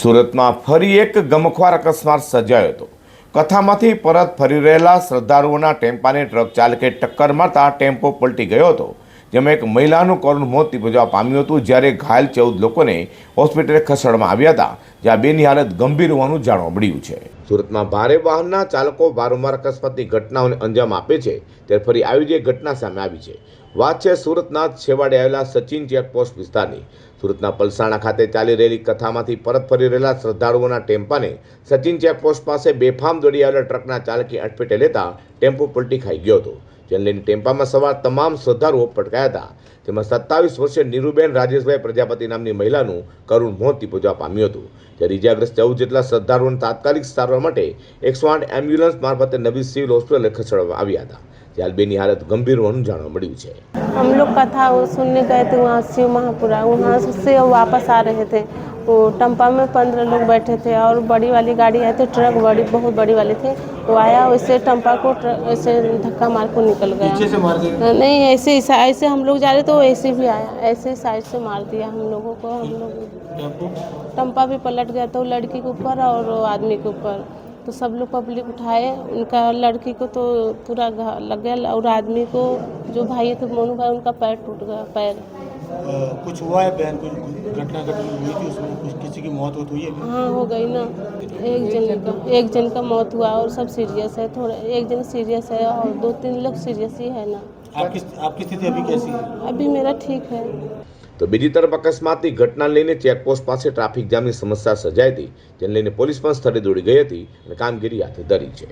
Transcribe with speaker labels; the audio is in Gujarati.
Speaker 1: સુરતમાં ફરી એક ગમખ્વાર અકસ્માત સર્જાયો હતો. કથામાંથી પરત ફરી રહેલા શ્રદ્ધાળુઓના ટેમ્પાને ટ્રક ચાલકે ટક્કર મારતા ટેમ્પો પલટી ગયો હતો, જેમાં એક મહિલાનું કરુણ મોત નિપજવા પામ્યું હતું, જ્યારે ઘાયલ ચૌદ લોકોને હોસ્પિટલે ખસેડવામાં આવ્યા હતા, જ્યાં બેની હાલત ગંભીર હોવાનું જાણવા મળ્યું છે. સુરતમાં ભારે વાહનના ચાલકો વારંવાર અકસ્માતની ઘટનાઓને અંજામ આપે છે, ત્યારે ફરી આવી જ ઘટના સામે આવી છે. વાત છે સુરતના છેવાડે આવેલા સચિન ચેકપોસ્ટ વિસ્તારની. સુરતના પલસાણા ખાતે ચાલી રહેલી કથામાંથી પરત ફરી રહેલા શ્રદ્ધાળુઓના ટેમ્પાને સચિન ચેકપોસ્ટ પાસે બેફામ દોડી આવેલા ટ્રકના ચાલકે અટફેટે લેતા ટેમ્પો પલટી ખાઈ ગયો હતો. જેને લઈને ટેમ્પામાં સવાર તમામ શ્રદ્ધાળુઓ પટકાયા હતા. તેમાં સત્તાવીસ વર્ષીય નીરુબેન રાજેશભાઈ પ્રજાપતિ નામની મહિલાનું કરુણ મોત નિપજવા પામ્યું હતું. જ્યારે ઇજાગ્રસ્ત ચૌદ જેટલા શ્રદ્ધાળુઓને તાત્કાલિક સારવાર માટે એકસો આઠ એમ્બ્યુલન્સ મારફતે નવી સિવિલ હોસ્પિટલે ખસેડવામાં આવ્યા હતા જ્યારે બેની હાલત ગંભીર હોવાનું જાણવા મળ્યું છે
Speaker 2: हम लोग कथा वो सुनने गए थे वहाँ शिव महापुरा वहाँ से वापस आ रहे थे वो टम्पा में पंद्रह लोग बैठे थे और बड़ी वाली गाड़ी आई थी ट्रक बड़ी बहुत बड़ी वाली थी। वो आया उससे टम्पा को ऐसे धक्का मार को निकल गया।
Speaker 3: पीछे से मार दिया?
Speaker 2: नहीं ऐसे ऐसे हम लोग जा रहे तो ऐसे भी आया ऐसे ही साइड से मार दिया हम लोगों को हम लोग।
Speaker 3: टम्पा?
Speaker 2: भी पलट गया तो लड़की के ऊपर और वो आदमी के ऊपर। तो सब लोग पब्लिक उठाए उनका लड़की को तो पूरा घा- लग गया और आदमी को जो भाई थे मोनू भाई उनका पैर टूट गया पैर।
Speaker 3: कुछ हुआ है बहन कुछ घटना घटना हुई थी उसमें कुछ किसी की मौत होती हुई है?
Speaker 2: हाँ हो गई ना। एक जन का एक जन का मौत हुआ और सब सीरियस है थोड़ा एक जन सीरियस है और दो तीन लोग सीरियस ही है ना।
Speaker 3: आपकी आपकी स्थिति अभी कैसी है?
Speaker 2: अभी मेरा ठीक है।
Speaker 1: તો બીજી તરફ અકસ્માતની ઘટના લઈને ચેકપોસ્ટ પાસે ટ્રાફિક જામની સમસ્યા સર્જાઈ હતી, જેને લઈને પોલીસ પણ સ્થળે દોડી ગઈ હતી અને કામગીરી હાથ ધરી છે.